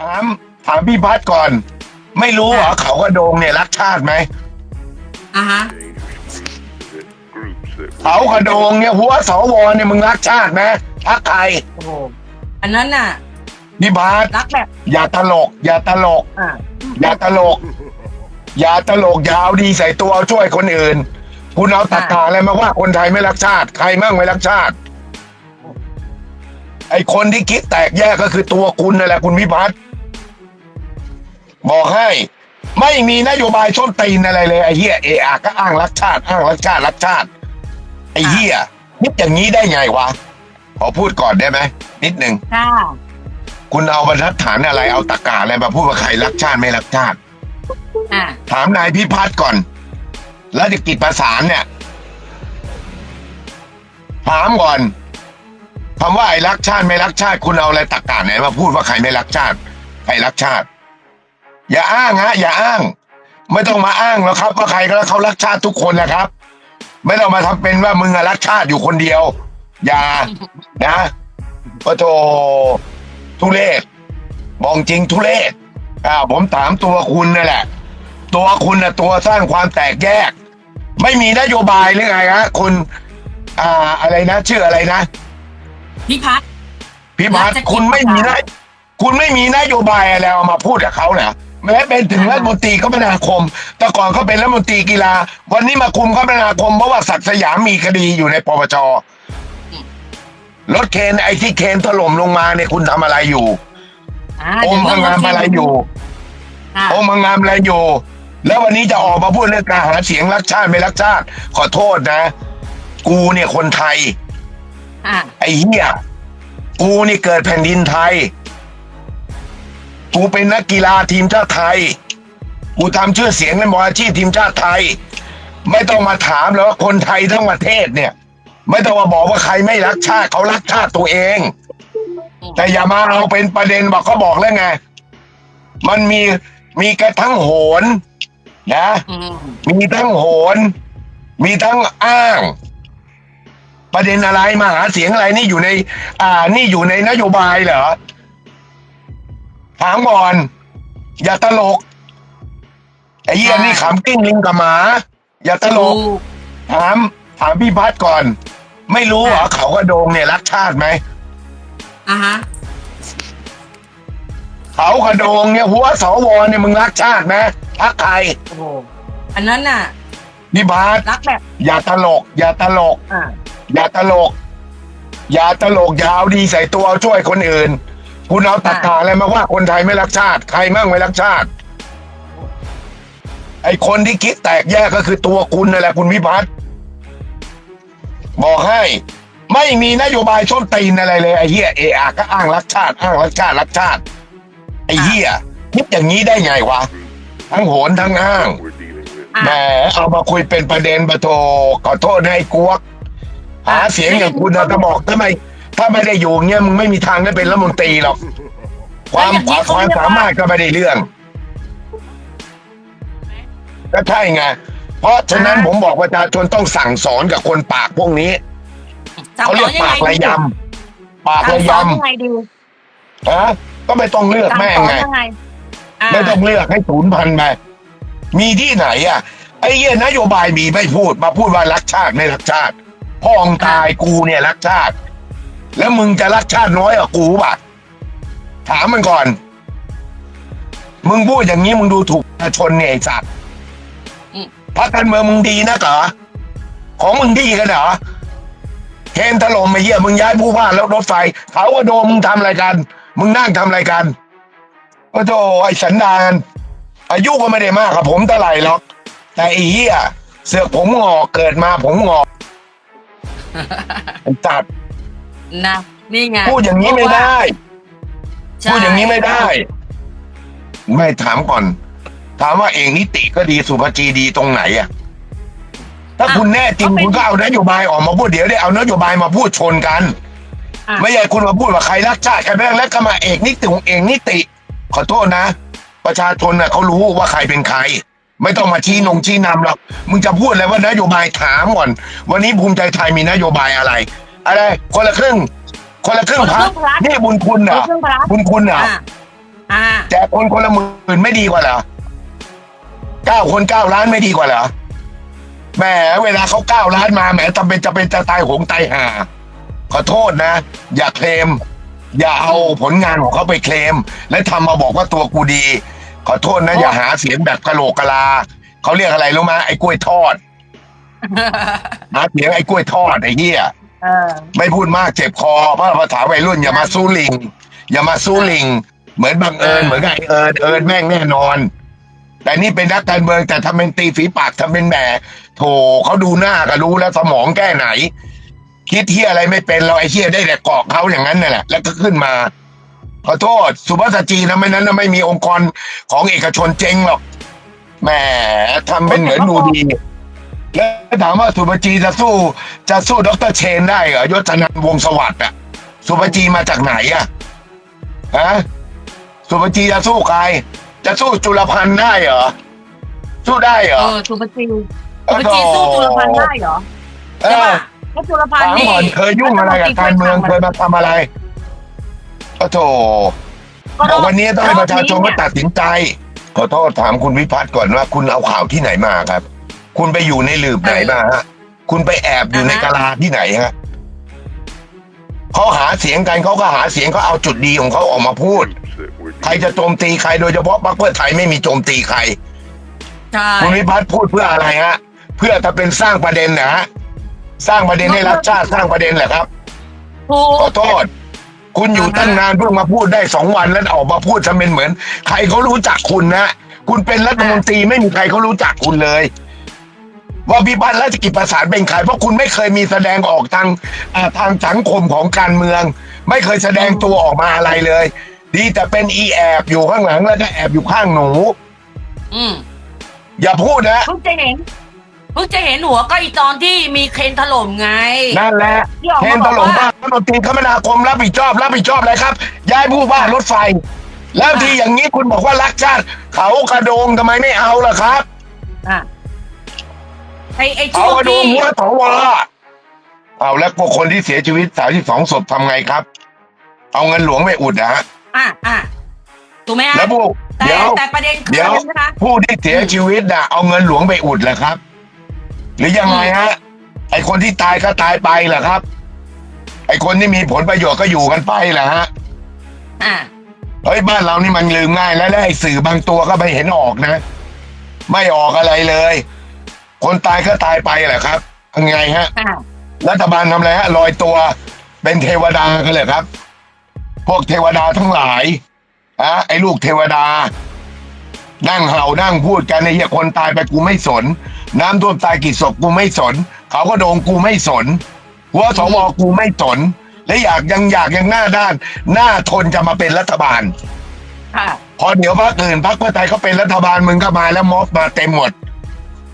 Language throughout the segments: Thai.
ถามถามพี่พัดก่อน ไม่รู้เหรอเขากระโดงเนี่ยรักชาติไหมอะฮะ เขากระโดงเนี่ยหัวสวเนี่ยมึงรักชาติไหมพักใครโอ้โหอันนั้นน่ะ พี่พัดรักแบบอย่าตลก อย่าตลก อะอย่าตลก อย่าตลกอย่าเอาดีใส่ตัวเอาช่วยคนอื่น คุณเอาตากาอะไรมาว่าคนไทยไม่รักชาติ ใครมั่งไม่รักชาติ ไอคนที่คิดแตกแยกก็คือตัวคุณนั่นแหละคุณวิพัฒน์ บอกให้ไม่มีนโยบายส้นตีนอะไรเลยไอ้เหี้ยเออาก็อ้างรักชาติอ้างรักชาติรักชาติไอ้เหี้ยนิดอย่างนี้ได้ไงวะขอพูดก่อนได้ไหมนิดหนึ่งค่ะคุณเอาบรรทัดฐานอะไรเอาตากาอะไรมาพูดว่าใครรักชาติไม่รักชาติอะถามนายพิพัฒน์ก่อน แล้วจะกิจประสานเนี่ย ถามก่อนคำว่าไอ้รักชาติไม่รักชาติ คุณเอาอะไรตักกาไหนมาพูดว่าใครไม่รักชาติใครรักชาติ อย่าอ้างฮะ อย่าอ้าง ไม่ต้องมาอ้างแล้วครับว่าใครก็แล้วเขารักชาติทุกคนนะครับ ไม่ต้องมาทำเป็นว่ามึงอะรักชาติอยู่คนเดียว อย่านะปะโถทุเลศมองจริงทุเลศอ่าผมถามตัวคุณนั่นแหละ ตัวคุณนะตัวสร้างความแตกแยก ไม่มีนโยบายหรือไงฮะคุณอ่าอะไรนะชื่ออะไรนะพี่พัดพี่พัฒน์รัฐกิจคุณไม่มีนะคุณไม่มีนโยบายอะไรเอามาพูดกับเขาเหรอ แม้เป็นถึงรัฐมนตรีคมนาคม แต่ก่อนเขาเป็นรัฐมนตรีกีฬา วันนี้มาคุมคมนาคมเพราะว่าศักดิ์สยามมีคดีอยู่ในปปชรถเคนไอ้ที่เคนถล่มลงมาเนี่ยคุณทำอะไรอยู่อ่าอมพงามอะไรอยู่ค่ะโอมางามอะไรอยู่ แล้ววันนี้จะออกมาพูดเรื่องการหาเสียงรักชาติไม่รักชาติ ขอโทษนะ กูเนี่ยคนไทยอะไอ้เหี้ยกูนี่เกิดแผ่นดินไทย กูเป็นนักกีฬาทีมชาติไทย กูทำชื่อเสียงในบออาชีพทีมชาติไทย ไม่ต้องมาถามแล้วว่าคนไทยทั้งประเทศเนี่ย ไม่ต้องมาบอกว่าใครไม่รักชาติเขารักชาติตัวเอง แต่อย่ามาเอาเป็นประเด็นบอกเขาบอกแล้วไง มันมีมีกระทั่งโหนนะมมีทั้งโหน มีทั้งอ้าง ประเด็นอะไรมาหาเสียงอะไรนี่อยู่ใน อ่า นี่อยู่ในนโยบายเหรอ ถามก่อน อย่าตลกไอ้เหี้ยนี่ขำกิ้งลิงกับหมา อย่าตลกถูกถาม ถามพี่พัดก่อน ไม่รู้เหรอเขากระโดงเนี่ยรักชาติไหมอะฮะเขากระโดงเนี่ยหัวสวเนี่ยมึงรักชาติไหมพักใครโอ้โหอันนั้นน่ะ พี่พัดรักแบบ อย่าตลก อย่าตลก อะอย่าตลก อย่าตลกอย่าเอาดีใส่ตัวเอาช่วยคนอื่น คุณเอาตากาอะไรมาว่าคนไทยไม่รักชาติ ใครมั่งไม่รักชาติ ไอคนที่คิดแตกแยกก็คือตัวคุณนั่นแหละคุณวิพัฒน์บอกให้ไม่มีนโยบายส้นตีนอะไรเลยไอ้เหี้ยเออาก็อ้างรักชาติ อ้างรักชาติรักชาติไอ้เหี้ยคิดอย่างนี้ได้ไงวะ ทั้งโหนทั้งอ้างอะแหมเอามาคุยเป็นประเด็นปะโทขอโทษนะไอ้กวก หาเสียงอย่างคุณนะจะบอกทำไม ถ้าไม่ได้อยู่เงี้ยมึงไม่มีทางได้เป็นรัฐมนตรีหรอก ความความความสามารถก็ไม่ได้เรื่อง ก็ใช่ไง เพราะฉะนั้นผมบอกประชาชนต้องสั่งสอนกับคนปากพวกนี้สั่งเขาสเรีอยนกยังปาไงกระดียำปากสั่ระงยสอนยังไงดีำฮะก็ไม่ต้องเลือกสั่งแม่งสอนไงยังไงอะไม่ต้องเลือกให้ศูนย์พันไปมีที่ไหนอะไอ้เหี้ยนโยบายมีไม่พูดมาพูดว่ารักชาติไม่รักชาติพ่อองตายกูเนี่ยรักชาติ แล้วมึงจะรักชาติน้อยกว่ากูป่ะ ถามมันก่อน มึงพูดอย่างนี้มึงดูถูกประชาชนเนี่ยไอ้สัตว์อืมพรรคการเมืองมึงดีนะเหรอของมึงดีกันเหรอเคนถล่มไอ้เหี้ยมึงย้ายผู้ว่าแล้วรถไฟเขาว่าโดมมึงทำอะไรกัน มึงนั่งทำอะไรกันโอ้โธ่ไอ้สันดาน อายุก็ไม่ได้มากกับผมเท่าไหร่หรอก แต่ไอ้เหี้ยเสือกผมงอกเกิดมาผมงอกไอ้จัด นะนี่ไงพูดอย่างนี้ไม่ได้ ใช่พูดอย่างนี้ไม่ได้ ไม่ถามก่อน ถามว่าเองนิติก็ดีสุภาจีดีตรงไหนอะถ้าคุณแน่จริงคุณก็เอานโยบายออกมาพูดเดี๋ยวได้เอานโยบายมาพูดชนกัน อะไม่ใช่คุณมาพูดว่าใครรักชาติใครไม่รักแล้วก็มาเอกนิติของเองนิติ ขอโทษนะ ประชาชนน่ะเขารู้ว่าใครเป็นใคร ไม่ต้องมาชี้นงชี้นำหรอกมึงจะพูดอะไรว่านโยบายถามก่อน วันนี้ภูมิใจไทยมีนโยบายอะไร อะไรคนละครึ่ง คนละครึ่งคนละพัครึ่กงพลัดนี่บุญคุณเหรอเครื่องพลัดบุญคุณเหรออะอ่าแจกคนคนละหมื่นไม่ดีกว่าเหรอเก้าคนเก้าล้านไม่ดีกว่าเหรอแหมเวลาเขาเก้าล้านมาแหมจำเป็นจะเป็นจะตายหงตายห่าขอโทษนะ อย่าเคลม อย่าเอาผลงานของเขาไปเคลม และทำมาบอกว่าตัวกูดี ขอโทษนะ อย่าหาเสียงแบบกะโหลกกะลาเขาเรียกอะไรรู้ไหมไอ้กล้วยทอด หาเสียงไอ้กล้วยทอดไอ้เหี้ย เออ ไม่พูดมากเจ็บคอเพราะภาษาวัยรุ่นอย่ามาสู้ลิง อย่ามาสู้ลิง เหมือนบังเอิญเหมือนกับไอ้เอิญเอิญแม่งแน่นอน แต่นี่เป็นนักการเมืองแต่ทำเป็นตีฝีปากทำเป็นแหมโถเขาดูหน้าก็รู้แล้วสมองแก้ไหน คิดเที่ยอะไรไม่เป็นเราไอ้เที่ยได้แต่เกาะเขาอย่างนั้นนั่นแหละแล้วก็ขึ้นมา ขอโทษ สุภาพสตรีนะไม่นั้นนะไม่มีองค์กรของเอกชนเจ๊งหรอกแหมทำเป็นเหมือนดูดี แล้วถามว่าสุภาจีจะสู้จะสู้ดรเชนได้เหรอยศนันท์วงศ์สวัสดิ์อะสุภาจีมาจากไหนอะฮะสุภาจีจะสู้ใคร จะสู้จุลพันธ์ได้เหรอสู้ได้เหรเอออสุภจีสุภจีสู้จุลพันธ์ได้เหรอเอใช่อ ป่ะแล้วจุลพันถาธ์มนี่ก่อนเคยยุ่งอะไรกับการเมืองเคยมาทำอะไรก็โถบอกวันนี้ต้องให้ประชาชนก็ตัดสินใจ ขอโทษถามคุณวิพัฒน์ก่อนว่าคุณเอาข่าวที่ไหนมาครับ คุณไปอยู่ในหลืบไหนมาฮะคุณไปแอบอยู่ในกะลาที่ไหนฮะเขาหาเสียงกันเขาก็หาเสียงเขาเอาจุดดีของเขาออกมาพูด ใครจะโจมตีใครโดยเฉพาะพรรคเพื่อไทยไม่มีโจมตีใครใช่คุณวิพัฒน์พูดเพื่ออะไรฮะ เพื่อจะเป็นสร้างประเด็นนะฮะสร้างประเด็นให้รัฐชาติสร้างประเด็นแหละครับถูขอกโทษ คุณอยู่ตั้งนานเพิ่งมาพูดได้สองวันแล้วออกมาพูดจะเป็นเหมือน ใครเขารู้จักคุณนะคุณเป็นรัฐมนตรีไม่มีใครเขารู้จักคุณเลย ว่าพิพัฒน์ราชกิจประสานเป็นใครเพราะคุณไม่เคยมีแสดงออกทางอ่าทางสังคมของการเมือง ไม่เคยแสดงตัวออกมาอะไรเลย ดีแต่เป็นอีแอบอยู่ข้างหลังแล้วก็แอบอยู่ข้างหนู อืมอย่าพูดนะเพิ่งจะเห็นเพิ่งจะเห็นหัวก็อีตอนที่มีเคนถล่มไงนั่นแหละที่ออกเทมานบถอกล่มว่าบ้านรัฐมนตรีคมนาคมรับผิดชอบรับผิดชอบอะไรครับ ย้ายผู้ว่ารถไฟ แล้วทีอย่างนี้คุณบอกว่ารักชาติเขากระโดงทำไมไม่เอาล่ะครับ อะ ไอไอเขาช่วงกระโดที่งหัวสวเอาแล้วพวกคนที่เสียชีวิตสามสิบสองศพทำไงครับ เอาเงินหลวงไปอุดนะฮะอะอะถูกไหมฮะแล้วพวกแต่เดี๋ยว แต่ประเด็นคือเดี๋ยว นะคะ ผู้ที่เสียชีวิตน่ะเอาเงินหลวงไปอุดเหรอครับ หรือยังไงฮะ ไอคนที่ตายก็ตายไปเหรอครับ ไอคนที่มีผลประโยชน์ก็อยู่กันไปเหรอฮะ อะเฮ้ยบ้านเรานี่มันลืมง่ายแล้วแล้วไอ้สื่อบางตัวก็ไม่เห็นออกนะ ไม่ออกอะไรเลย คนตายก็ตายไปแหละครับยังไงฮะอะรัฐบาลทำอะไรฮะลอยตัวเป็นเทวดากันเลยครับ พวกเทวดาทั้งหลายอะไอ้ลูกเทวดา นั่งเห่านั่งพูดกันไอ้เหี้ยคนตายไปกูไม่สน น้ำท่วมตายกี่ศพกูไม่สน เขาก็โดงกูไม่สนหัวสวกูไม่สน และอยากยังอยากยังหน้าด้าน หน้าทนจะมาเป็นรัฐบาล ค่ะ พอเดี๋ยวพรรคอื่นพรรคเพื่อไทยเขาเป็นรัฐบาลมึงก็มาแล้วม็อบมาเต็มหมด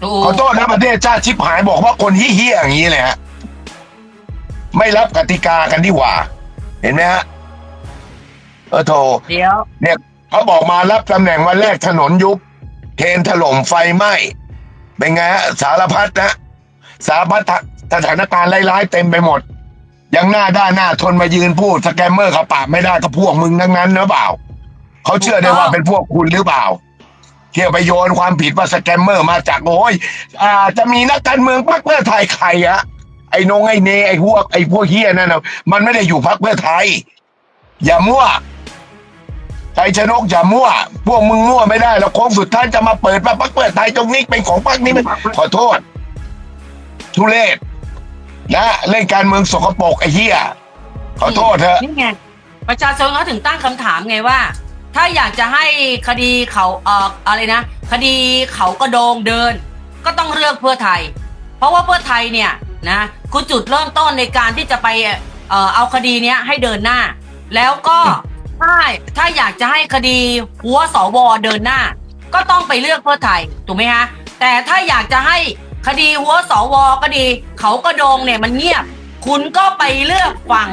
ถูขอกโทษนะประเทศชาติชิบหายบอกว่าคนเฮี้ยๆอย่างนี้เลยฮะไม่รับกติกากันดีกว่า เห็นไหมฮะเออโทเดี๋ยว เนี่ยเขาบอกมารับตำแหน่งวันแรกถนนยุบเทรนถล่มไฟไหม้เป็นไงฮะสารพัดนะ สารพัดสถานการณ์ร้ายๆเต็มไปหมด ยังหน้าด้านหน้าทนมายืนพูดสแกมเมอร์เขาปราบไม่ได้ก็พวกมึงทั้งนั้นเนอะเปล่า เขาเชื่อได้ว่าเป็นพวกคุณหรือเปล่า เที่ยวไปโยนความผิดว่าสแกมเมอร์มาจากโอ้ยอาจะมีนักการเมืองพรรคเพื่อไทยใครอะไอ้นงไอ้เนไอ้พวกไอ้พวกเฮียนั่นนะมันไม่ได้อยู่พรรคเพื่อไทย อย่ามั่วไทยชนกอย่ามั่ว พวกมึงมั่วไม่ได้แล้วโค้งสุดท้ายจะมาเปิดว่าพรรคเพื่อไทยตรงนี้เป็นของพรรคนี้เป็นขอโทษ ทุเรศนะเล่นการเมืองสกปรกไอ้เฮียขอโทษเถอะนี่ไงประชาชนเขาถึงตั้งคำถามไงว่า ถ้าอยากจะให้คดีเขาเอ่ออะไรนะ คดีเขากระโดงเดิน ก็ต้องเลือกเพื่อไทย เพราะว่าเพื่อไทยเนี่ยนะคือจุดเริ่มต้นในการที่จะไปเอ่อเอาคดีเนี้ยให้เดินหน้า แล้วก็ถ้าถ้าอยากจะให้คดีหัวสวเดินหน้า ก็ต้องไปเลือกเพื่อไทยถูกไหมฮะแต่ถ้าอยากจะให้คดีหัวสวก็ดี เขากระโดงเนี่ยมันเงียบ คุณก็ไปเลือกฝั่ง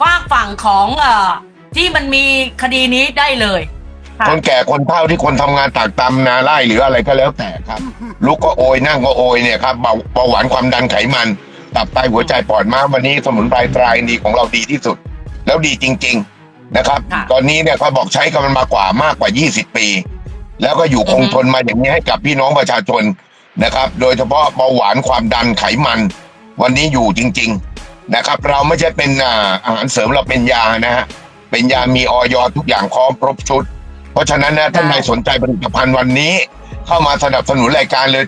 ฝากฝั่งของเอ่อ ที่มันมีคดีนี้ได้เลยคนแก่คนเฒ่าที่คนทำงานตากตำนาไล่หรืออะไรก็แล้วแต่ครับลุกก็โอยนั่งก็โอยเนี่ยครับเบาหวานความดันไขมัน ตับไตหัวใจปอดมามวันนี้สมุนไพรตรายดีของเราดีที่สุด แล้วดีจริง ๆนะครับตอนนี้เนี่ยเขาบอกใช้กันมากว่ามากกว่า 20 ปี แล้วก็อยู่คงทนมาอย่างนี้ให้กับพี่น้องประชาชนนะครับ โดยเฉพาะเบาหวานความดันไขมัน วันนี้อยู่จริง ๆนะครับ เราไม่ใช่เป็นอาหารเสริมเราเป็นยานะฮะ เป็นยามีออยทุกอย่างพร้อมครบชุด เพราะฉะนั้นนะท่านใดสนใจผลิตภัณฑ์วันนี้ เข้ามาสนับสนุนรายการเลย